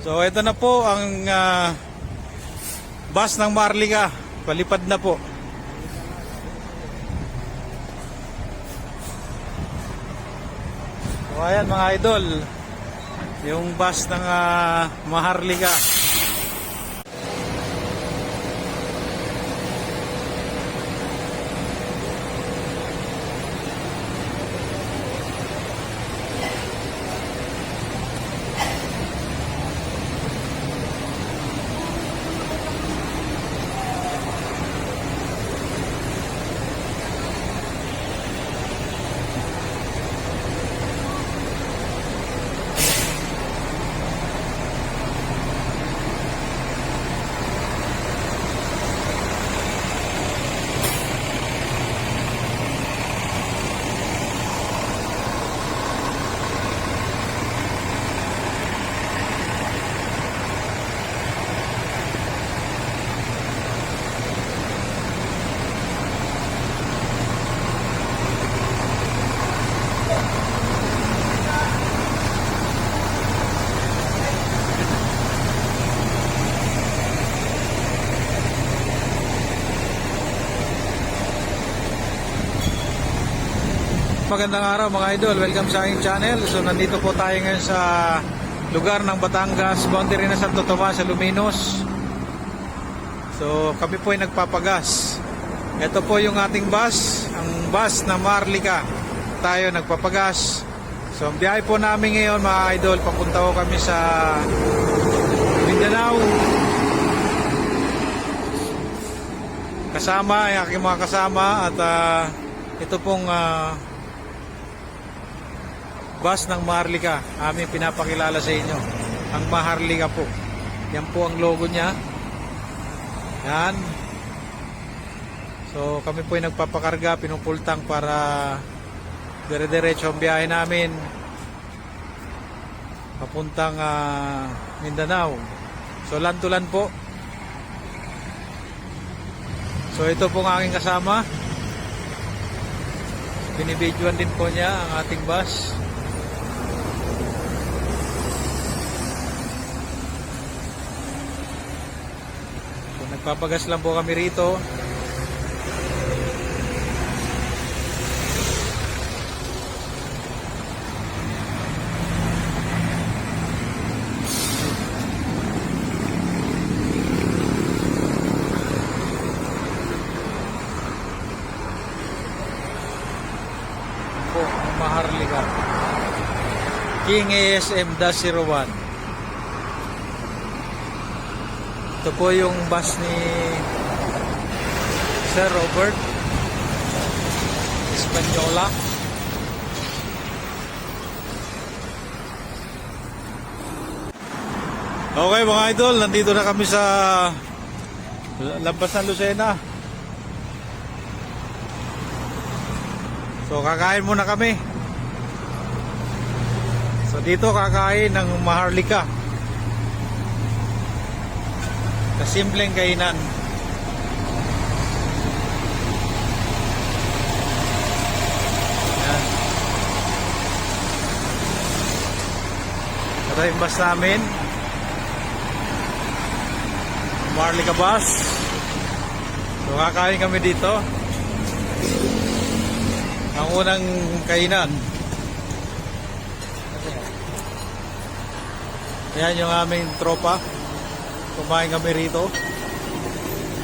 So ito na po ang ah, bus ng Marlica. Palipad na po. So ayan mga idol. Yung bus ng uh, Maharlika. Magandang araw mga idol, welcome sa aking channel. So nandito po tayo ngayon sa lugar ng Batangas, boundary na Santo Tomas sa Luminos. So kami po ay nagpapagas. Ito po yung ating bus, ang bus na Marlica. Tayo nagpapagas. So ang biyahe po namin ngayon mga idol, papunta ko kami sa Mindanao. Kasama, ang aking mga kasama at ah, ito pong ah, bus ng Maharlika. Aming pinapakilala sa inyo. Ang Maharlika po. Yan po ang logo niya. Yan. So kami po ay nagpapakarga, pinupultang para dire-diretso ang biyahe namin papuntang ah, Mindanao. So lantulan po. So ito po ang aking kasama. Binibidyoan din po niya ang ating bus. Nagpapagas lang po kami rito. po Maharlika. King ASM-01. Ito po yung bus ni Sir Robert Espanyola. Okay mga idol, nandito na kami sa Lampas ng Lucena. So kakain muna kami. So dito kakain ng Maharlika. Kasimpleng kainan. Yan. Ito yung bus namin. Maharlika bus. So kakain kami dito. Ang unang kainan. Yan yung aming tropa. Kumain kami rito.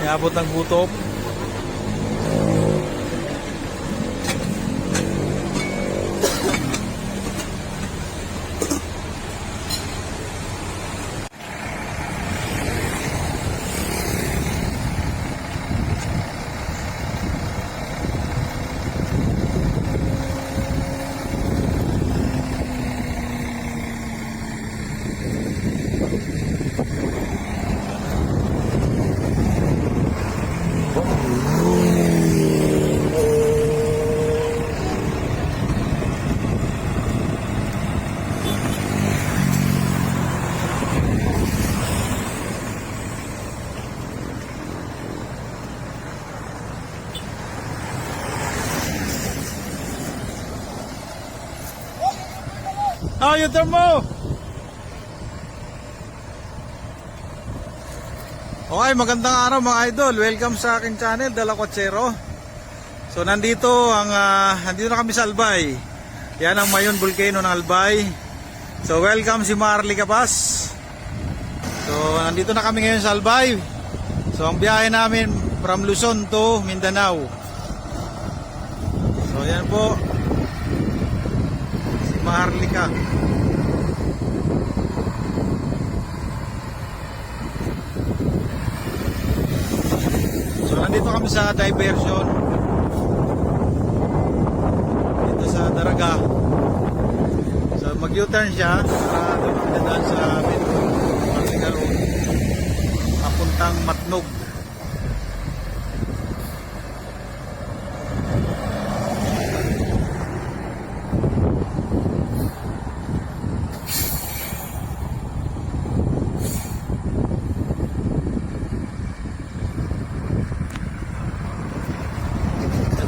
Iabot ng gutom. Oh, yung term mo! Okay, magandang araw mga idol. Welcome sa aking channel, Dala Kotsero. So nandito ang ah, nandito na kami sa Albay. Yan ang Mayon Volcano ng Albay. So welcome si Marley Capas. So nandito na kami ngayon sa Albay. So ang biyahe namin from Luzon to Mindanao. So yan po. Si Marlika. So nandito kami sa diversion. Dito sa Daraga. So mag-U-turn siya para sa Marliga Road. Papuntang Matnog.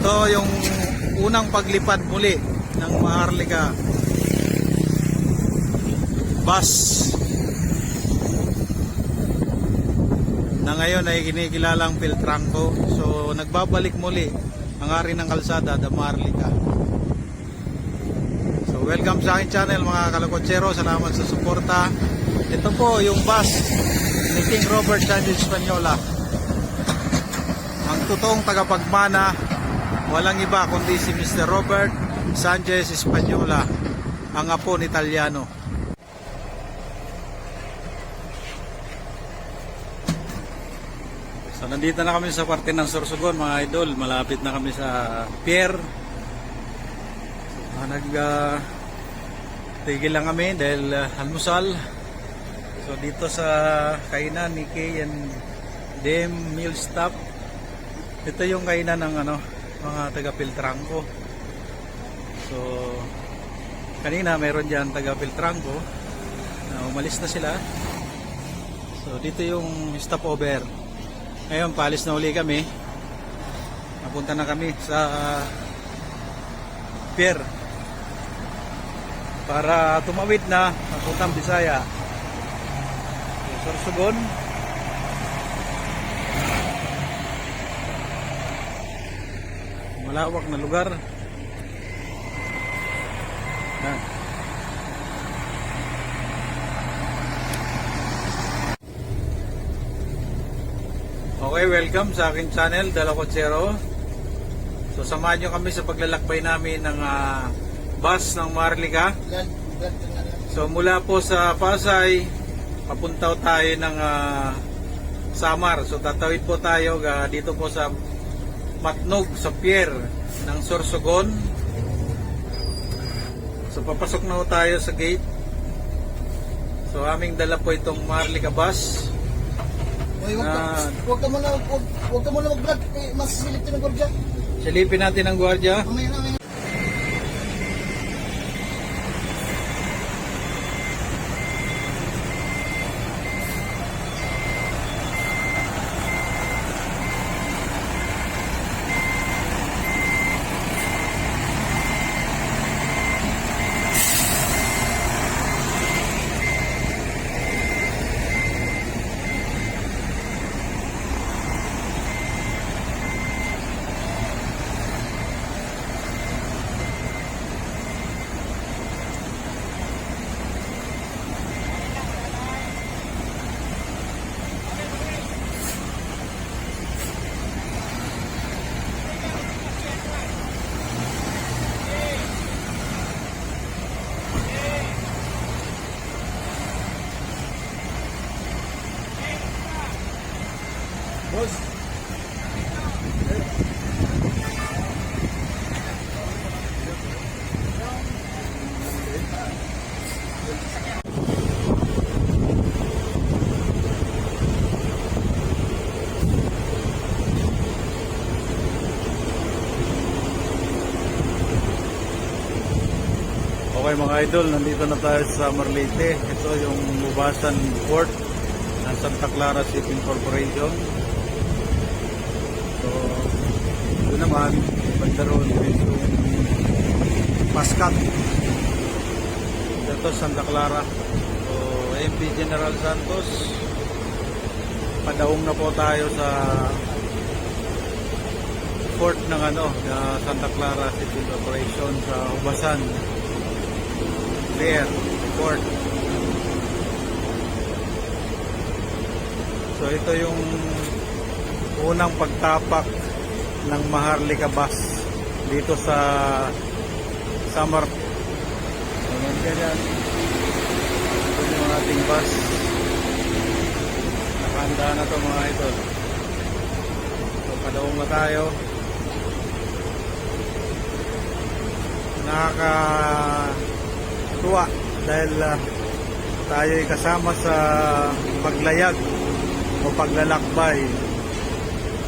Ito yung unang paglipad muli ng Maharlika bus na ngayon ay kinikilalang Piltranco. So nagbabalik muli ang ari ng kalsada, the Maharlika. So welcome sa aking channel mga kalakotsero. Salamat sa suporta. Ito po yung bus ni King Robert Sanchez Española. Ang totoong tagapagmana Walang iba kundi si Mr. Robert Sanchez Española, ang apo ni Italiano. So nandito na kami sa parte ng Sorsogon mga idol, malapit na kami sa pier. So, nag ah, tigil lang kami dahil ah, almusal. So dito sa kainan ni Kay and Dem Meal Stop. Ito yung kainan ng ano, mga taga Piltrangco. So, kanina meron dyan taga Piltrangco na umalis na sila. So, dito yung stopover. Ngayon, paalis na uli kami. Napunta na kami sa pier para tumawid na papuntang Bisaya. So, Sorsogon. Malawak na lugar. Okay, welcome sa aking channel, Dala Kotsero. So, samahan nyo kami sa paglalakbay namin ng ah, bus ng Marlica. So, mula po sa Pasay, papunta tayo ng ah, Samar. So, tatawid po tayo ah, dito po sa Matnog sa pier ng Sorsogon. So papasok na tayo sa gate. So aming dala po itong Marlica bus. Uy, wag ka, Ah. wag ka muna, wag, wag ka muna mag-vlog. Eh, masisilip ka ng gordya. Silipin natin ang gwardiya. Mamaya na, mamaya Okay mga idol, nandito na tayo sa Marlite. Ito yung Mubasan Port ng Santa Clara Shipping Corporation. So, ito naman, banda roon is yung Pascat. Ito Santa Clara. So, MP General Santos. padaong na po tayo sa port ng ano, na Santa Clara City Corporation sa Ubasan. Clear, port. So ito yung unang pagtapak ng Maharlika bus dito sa Samar. Ayan ganyan. Ito yung ating bus. Nakahanda na to mga idol. So padaong na tayo. Nakakatuwa dahil ah, tayo ay kasama sa paglayag o paglalakbay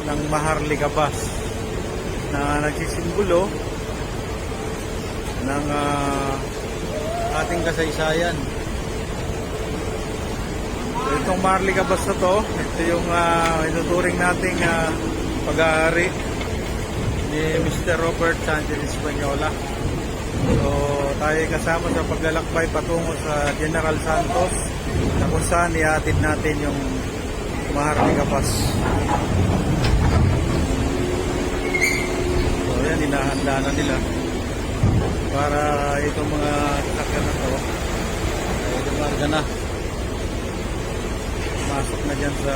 ng Maharlika bus na nagsisimbolo ng ah, ating kasaysayan. So, itong Maharlika bus na to, ito yung uh, ituturing nating ah, pag-aari ni Mr. Robert Sanchez Española. So, tayo ay kasama sa paglalakbay patungo sa General Santos na kung saan iatid natin yung Maharlika bus. So, yan, hinahanda na nila para itong mga sasakyan na to ay dumarga na. Masok na dyan sa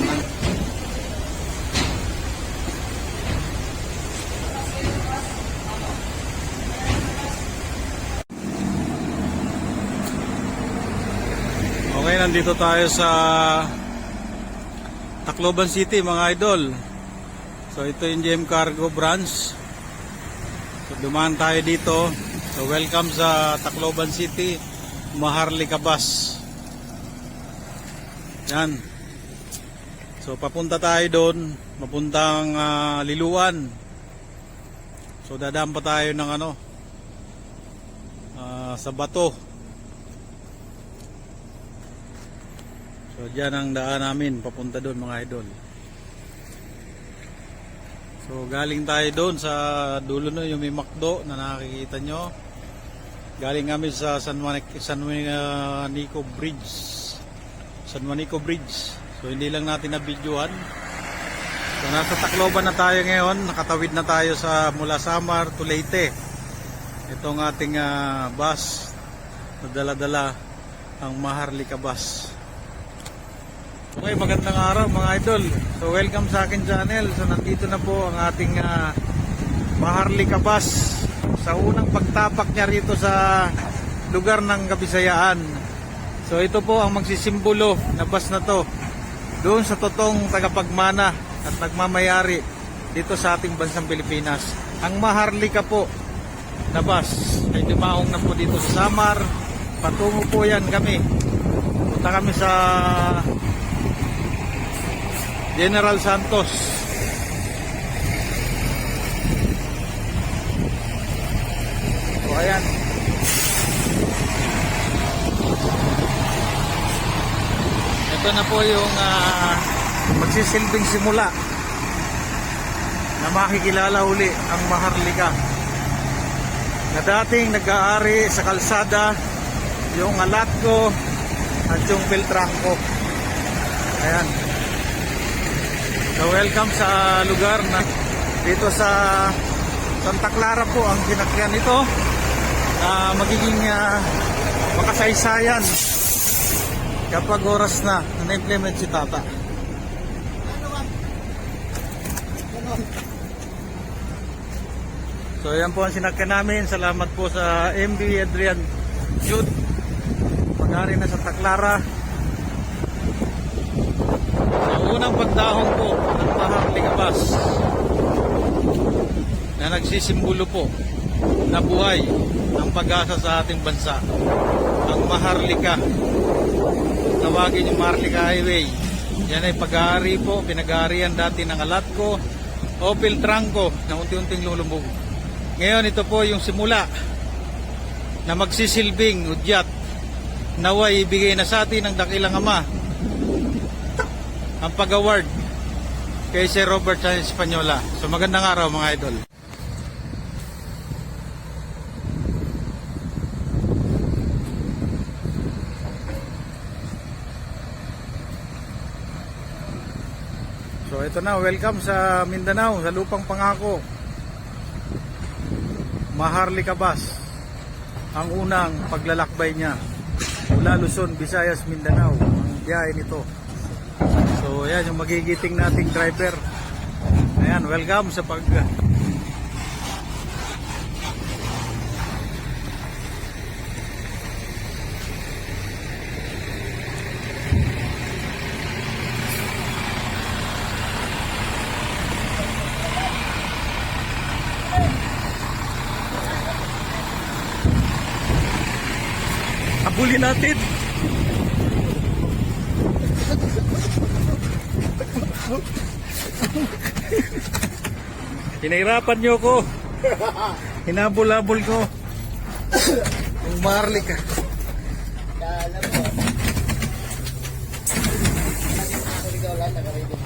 ng Okay, nandito tayo sa Tacloban City mga idol. So ito yung GM Cargo branch. So dumaan tayo dito. So welcome sa Tacloban City, Maharlika Bus. Yan. So papunta tayo doon, mapuntang ah, Liluan. So dadaan pa tayo ng ano ah, sa Bato. So diyan ang daan namin papunta doon mga idol. So galing tayo doon sa dulo no yung may McDo na nakikita nyo. Galing kami sa San Juan San Juanico Bridge. San Juanico Bridge. So hindi lang natin na videohan. So nasa Tacloban na tayo ngayon, nakatawid na tayo sa mula Samar to Leyte. Itong ating ah, bus na dala-dala ang Maharlika bus. Okay, magandang araw mga idol. So welcome sa akin channel. So nandito na po ang ating uh, Maharlika bus sa unang pagtapak niya rito sa lugar ng Kabisayaan. So ito po ang magsisimbolo na bus na to doon sa totoong tagapagmana at nagmamayari dito sa ating bansang Pilipinas. Ang Maharlika po na bus ay dumaong na po dito sa Samar. Patungo po yan kami. Punta kami sa General Santos. O ayan. Ito na po yung ah, magsisilbing simula na makikilala uli ang Maharlika na dating nag-aari sa kalsada yung Alatco at yung Beltranco. Ayan. So welcome sa lugar na dito sa Santa Clara po ang kinakyan nito na magiging ah, makasaysayan kapag oras na na na-implement si Tata. So yan po ang sinakyan namin. Salamat po sa MB Adrian Jude. Pag-ari na sa Taclara. Sa unang pagdahon po ng Maharlika Bus na nagsisimbolo po na buhay ng pag-asa sa ating bansa. Ang Maharlika. Tawagin yung Maharlika Highway. Yan ay pag-aari po, pinag-aarian dati ng Alatco o Piltrangco na unti-unting lulubog. Ngayon ito po yung simula na magsisilbing udyat naway ibigay na sa atin ng dakilang ama ang pag-award kay Sir Robert Sanchez Española. So magandang araw mga idol. Ito na, welcome sa Mindanao, sa Lupang Pangako. Maharlika Bus. Ang unang paglalakbay niya. Mula Luzon, Visayas, Mindanao. Ang biyahe nito. So ayan yung magigiting nating driver. Ayan, welcome sa pag Habulin natin. Hinahirapan niyo ko. Hinabol-habol ko. Yung marli ka. Mo. Nakaready.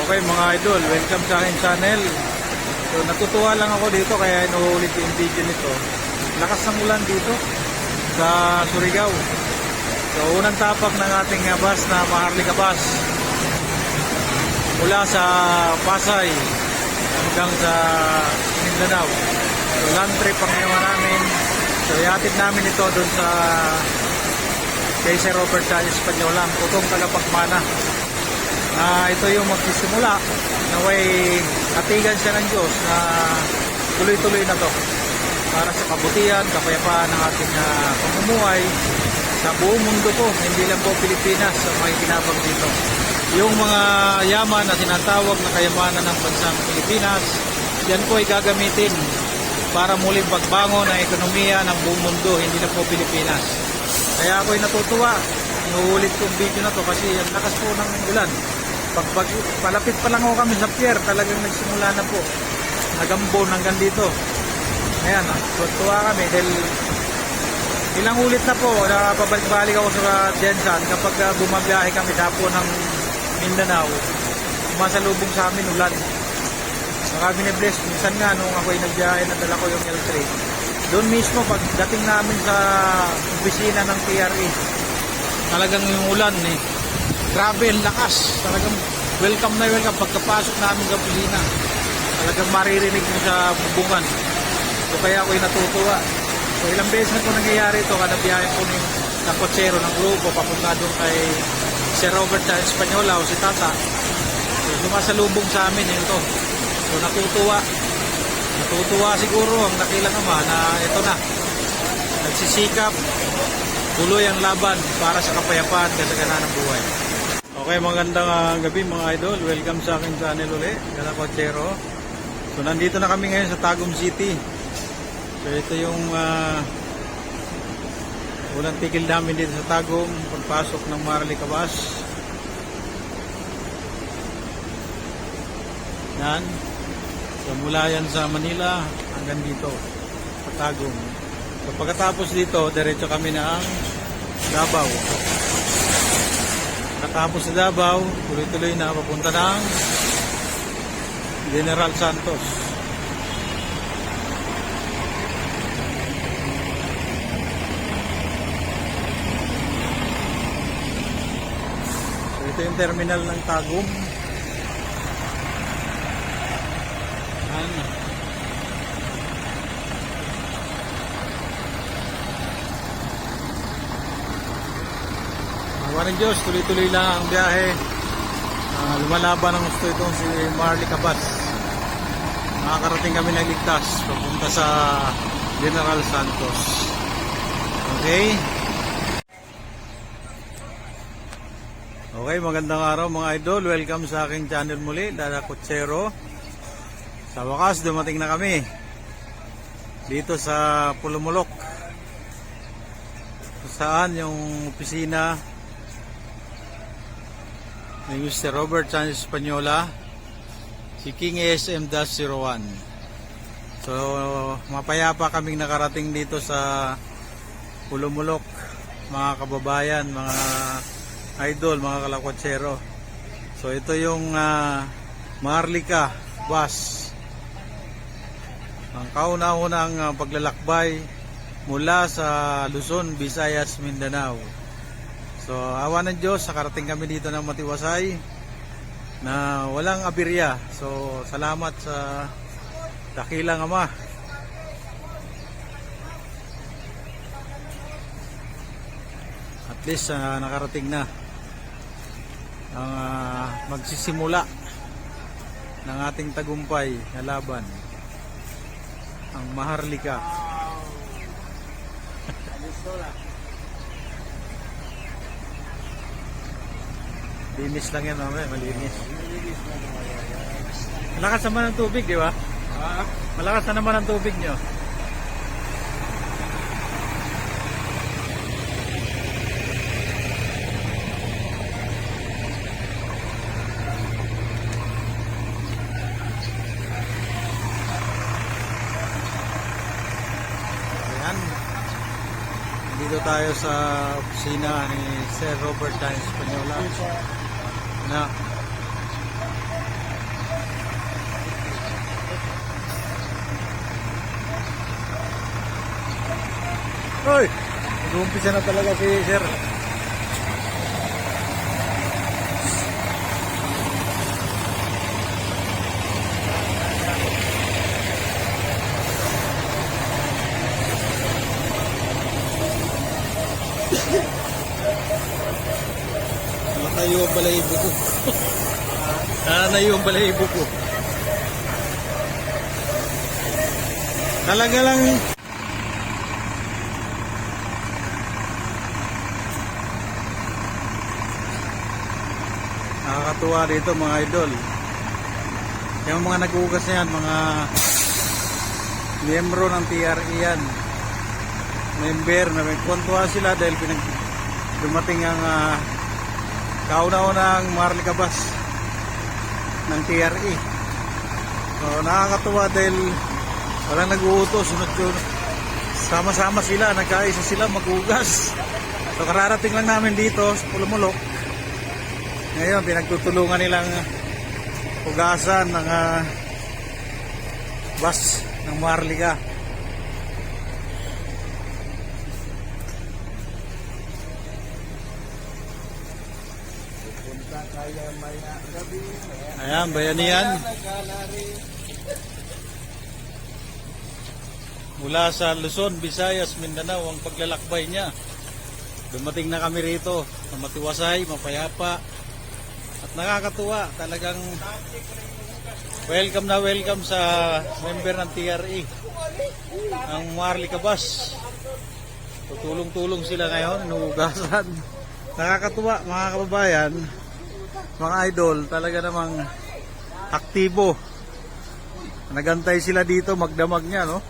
Okay mga idol, welcome sa aking channel. So natutuwa lang ako dito kaya inuulit yung video nito. Lakas ng ulan dito sa Surigao. So unang tapak ng ating uh, bus na Maharlika bus. Mula sa Pasay hanggang sa Mindanao. So land trip ang ginawa namin. So iatid namin ito doon sa kay Sir Robert Sanchez Panyola, putong tagapagmana. Ah, ito yung magsisimula na way katigan siya ng Diyos na tuloy-tuloy na to para sa kabutihan, kapayapaan ng ating uh, pamumuhay sa buong mundo po, hindi lang po Pilipinas ang makikinabang dito. Yung mga yaman na tinatawag na kayamanan ng bansang Pilipinas, yan po ay gagamitin para muling pagbangon ng ekonomiya ng buong mundo, hindi lang po Pilipinas. Kaya ako'y natutuwa, inuulit kong video na to kasi ang lakas po ng ulan. Pag, pag palapit pa lang ako kami sa pier, talagang nagsimula na po. Nagambon hanggang dito. Ayan, ah, tuwa kami dahil ilang ulit na po, nakapabalik-balik ako sa Jensan kapag uh, bumabiyahe kami dapo ng Mindanao, sumasalubong sa amin ulan. Saka binibless, minsan nga nung ako'y nagbiyahe, nadala ko yung L3. Doon mismo, pagdating namin sa opisina ng PRE, talagang yung ulan eh. Grabe, ang lakas. Talagang welcome na welcome. Pagkapasok namin sa opisina, talagang maririnig mo sa bubungan. So kaya ako'y natutuwa. So ilang beses na po nangyayari ito kada biyahe po ng, ng kotsero ng grupo papunta doon kay Sir Robert sa Espanyola o si Tata. So sumasalubong sa amin yun to. So natutuwa. Natutuwa siguro ang nakilang ama na ito na. Nagsisikap. Tuloy ang laban para sa kapayapaan kasaganan ng buhay. Okay, magandang ah, gabi mga idol. Welcome sa aking channel uli, Kala Kotsero. So nandito na kami ngayon sa Tagum City. So ito yung uh, unang tigil namin dito sa Tagum, pagpasok ng Marley Cabas. Yan. So mula yan sa Manila hanggang dito sa Tagum. So pagkatapos dito, diretso kami na ang Davao. Pagkatapos sa Davao, tuloy-tuloy na papunta ng General Santos. So ito yung terminal ng Tagum. Yan. Awa ng Diyos, tuloy-tuloy lang ang biyahe. Ah, lumalaban ang gusto itong si Marley Cabas. Nakakarating kami ng ligtas papunta sa General Santos. Okay? Okay, magandang araw mga idol. Welcome sa aking channel muli, Dada Kutsero. Sa wakas, dumating na kami dito sa Pulumulok. Saan yung opisina ni Mr. Robert Sanchez Espanyola, si King ASM-01. So, mapayapa kaming nakarating dito sa Pulumulok, mga kababayan, mga idol, mga kalakwatsero. So, ito yung uh, Maharlika bus. Ang kauna-unang uh, paglalakbay mula sa Luzon, Visayas, Mindanao. So, awa ng Diyos, nakarating kami dito ng Matiwasay na walang abirya. So, salamat sa dakilang Ama. At least ah, nakarating na ang ah, magsisimula ng ating tagumpay na laban ang Maharlika. Linis lang yan, mamaya, malinis. Malakas naman ang tubig, di ba? Malakas na naman ang tubig nyo. Dito tayo sa opisina ni Sir Robert Tan Espanyola. Na. Hoy! Nag-uumpisa na talaga si Sir. Natayo ang balahibo ko. Nanayo ang balahibo ko. Talaga lang Nakakatuwa dito mga idol. Yung mga nagugas na yan, mga miyembro ng TRE yan. Member na may kwantuwa sila dahil pinag dumating ang uh, kauna-unang Marlika Bus ng TRE. So nakakatuwa dahil walang nag-uutos, sunod. Sama-sama sila, nagkaisa sila magugas. So kararating lang namin dito sa Pulumulok. Ngayon, pinagtutulungan nilang hugasan ng ah, bus ng Marliga. Ayan, bayanihan. Mula sa Luzon, Visayas, Mindanao ang paglalakbay niya. Dumating na kami rito na matiwasay, mapayapa, at nakakatuwa, talagang welcome na welcome sa member ng TRE. Ang Marley Kabas. Tutulong-tulong sila ngayon, inuugasan. Nakakatuwa mga kababayan, mga idol, talaga namang aktibo. Nagantay sila dito, magdamag niya, no?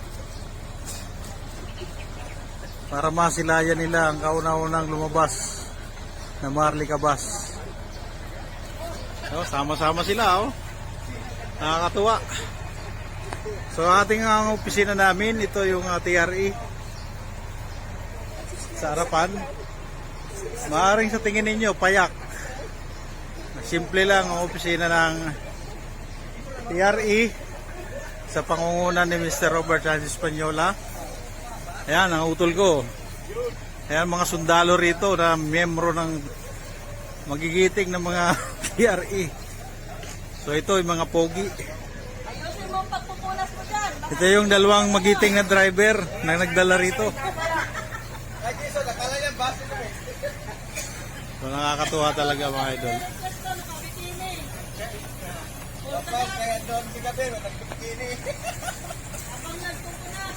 Para masilayan nila ang kauna-unang lumabas na Marley Kabas. So, sama-sama sila, oh. Nakakatuwa. So, ating ang opisina namin, ito yung uh, TRE. Sa harapan. Maaring sa tingin ninyo, payak. Simple lang ang opisina ng TRE sa pangungunan ni Mr. Robert Sánchez Espanyola. Ayan, ang utol ko. Ayan, mga sundalo rito na miyembro ng magigiting ng mga TRE. So ito yung mga pogi. Ito yung dalawang magiting na driver na nagdala rito. So nakakatuwa talaga mga idol. Pwesto nakabikini. Habang nagpupunas.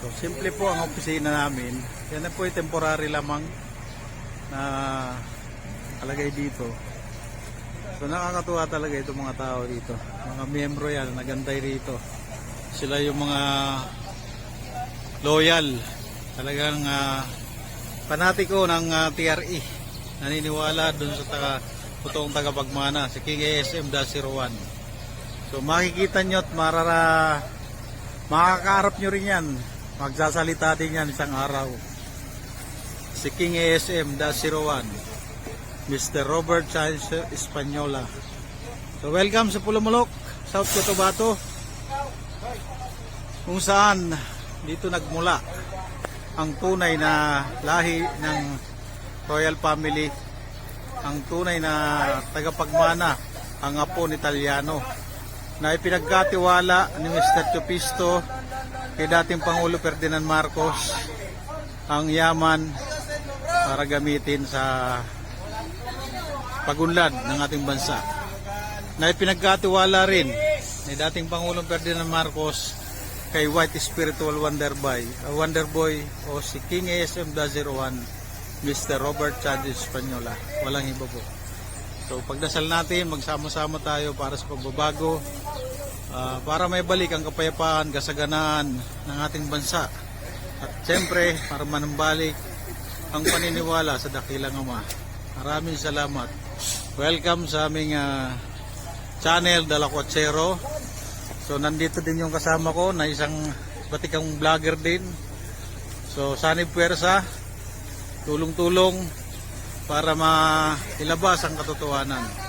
So simple po ang opisina namin. Yan na po yung temporary lamang na kalagay dito. So nakakatuwa talaga itong mga tao dito. Mga miyembro yan, nagantay rito. Sila yung mga loyal. Talagang uh, panatiko ng ah, TRE. Naniniwala dun sa taga, totoong tagapagmana, si King ASM-01. So makikita nyo at marara, makakaharap nyo rin yan. Magsasalita din yan isang araw. Si King ASM-01. Mr. Robert Chávez Espanyola. So welcome sa Pulumulok, South Cotabato. Kung saan dito nagmula ang tunay na lahi ng royal family, ang tunay na tagapagmana, ang apo ni Italiano, na ipinagkatiwala ni Mr. Chupisto kay dating Pangulo Ferdinand Marcos ang yaman para gamitin sa pagunlad ng ating bansa. Na ipinagkatiwala rin ni dating Pangulong Ferdinand Marcos kay White Spiritual Wonder Boy, uh, Wonder Boy o si King ASM 01 Mr. Robert Chad Espanyola. Walang iba po. So pagdasal natin, magsama-sama tayo para sa pagbabago, ah, para may balik ang kapayapaan, kasaganaan ng ating bansa. At siyempre, para manumbalik ang paniniwala sa dakilang Ama. Maraming salamat. Welcome sa aming ah, channel Dala Quatsero. So nandito din yung kasama ko na isang batikang vlogger din. So sanib puwersa, tulong-tulong para mailabas ang katotohanan.